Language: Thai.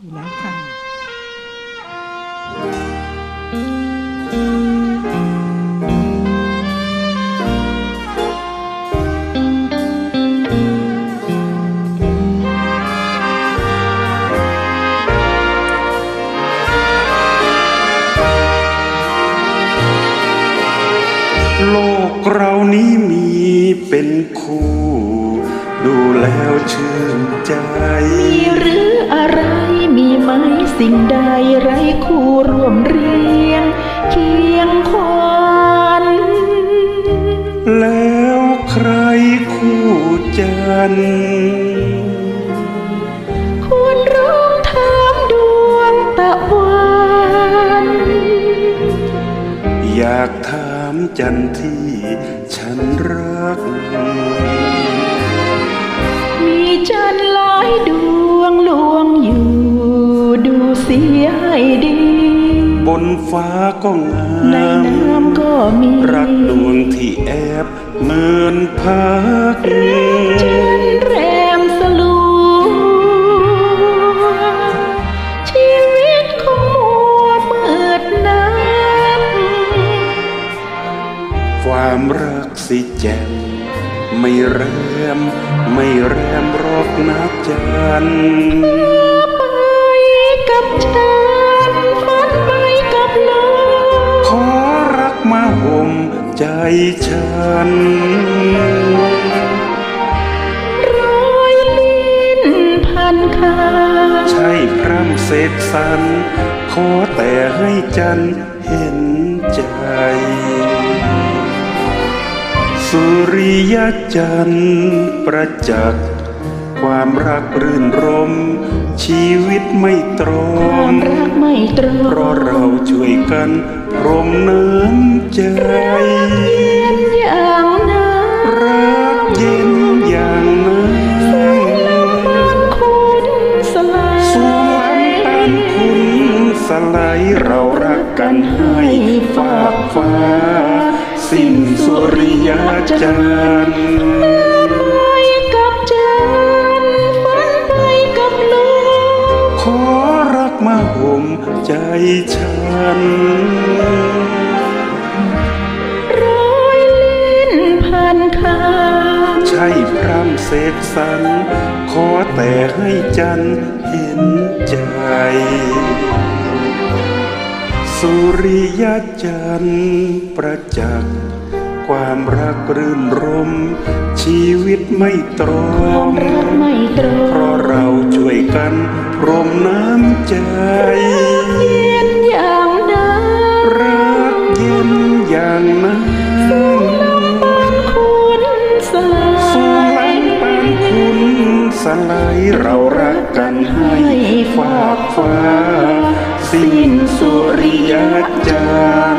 อยู่แล้วค่ะโลกเรานี้มีเป็นคู่ ดูแล้วชื่นใจ มีหรืออะไรมี ไหมสิ่งใดไรคู่ร่วมเรียงเคียงควานแล้วใครคู่จันทร์ควรร้องถามดวงตะวันอยากถามจันทร์ที่ฉันรัก มีจันทร์หลายดวง ยให้ดี บนฟ้าก็งาในมน้ำก็มี รักดวงที่แอบเหมือนพักจันทร์แรมสลัวชีวิตของมัวมืดนักความรักสิแจ่มไม่แรมไม่แรมรอกนับจันทร์ ห่มใจฉันร้อยลิ้นพันคาใช่พร่ำเสกสรรขอแต่ให้จันทร์เห็นใจสุริยจันทร์ประจักษ์ความรักรื่นรม ชีวิตไม่ตรความงรักไม่ ตรงเพราะเราช่วยกันพรมน้ำใจเป็นอย่างนั้นรักเย็นอย่างนั้นปานคุณสลายสวงอันคุณสลายเรารักกันให้ฝากฟ้า สิ้นสุริยจันทร์ มาห่มใจฉันร้อยลิ้นพันคาใช่พร่ำเสกสรรขอแต่ให้จันเห็นใจ สุริยจันประจักษ์ ความรักรื่นรม ชีวิตไม่ตรความงรักไม่ตรงเพราะเราช่วยกันพรมน้ำใจเย็นอย่างนั้นรักเย็นอย่างนั้นปานคุณสลาสูงลัยงปานคุณสลายเรารักกันให้ฝากฟ้า สิ้นสุริยจันทร์